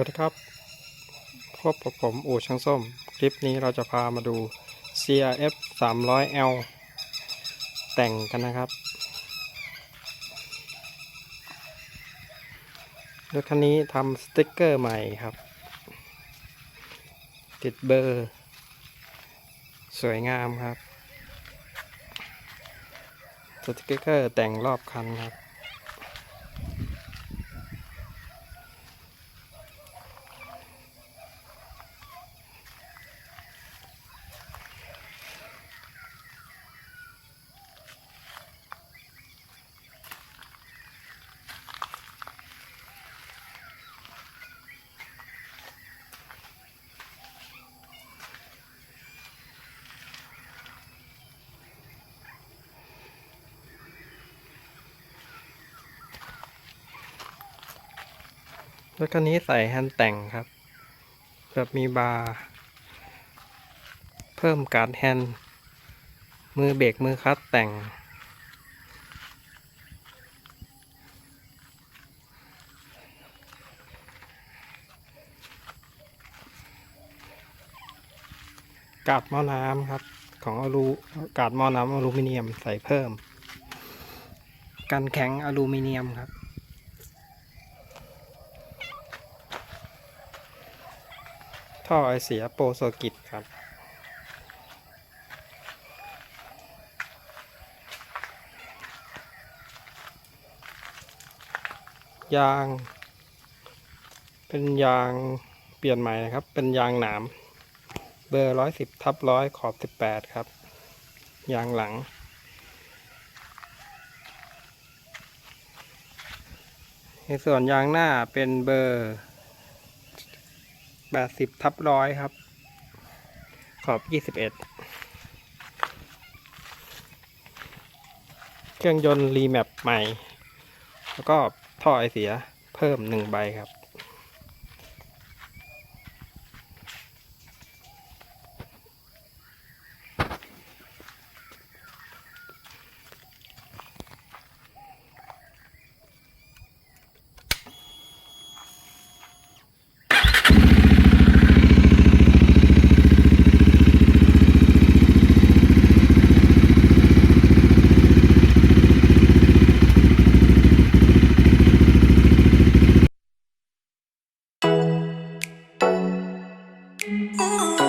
สวัสดีครับพบกับผมอู่ช่างส้ม คลิปนี้เราจะพามาดู CRF 300L แต่งกันนะครับรถคันนี้ทำสติ๊กเกอร์ใหม่ครับ ติดเบอร์ สวยงามครับ สติ๊กเกอร์แต่งรอบคันครับ รถคันนี้ใส่แฮนด์แต่งครับ แบบมีบาร์ เพิ่มการดแฮนด์ มือเบรกมือคลัตช์แต่ง กาดหม้อน้ำครับ ของอลูกาดหม้อน้ำอลูมิเนียมใส่เพิ่ม กันแข็งอลูมิเนียมครับ ท่อไอเสียโปโซกิตครับ ยาง เป็นยางเปลี่ยนใหม่นะครับ เป็นยางหนาม เบอร์ร้อยสิบทับร้อยขอบสิบแปดครับ ยางหลังในส่วนยางหน้าเป็นเบอร์ แปดสิบทับร้อยครับ ขอบยี่สิบเอ็ดเครื่องยนต์รีแมปใหม่ แล้วก็ท่อไอเสียเพิ่มหนึ่งใบครับ Ooh.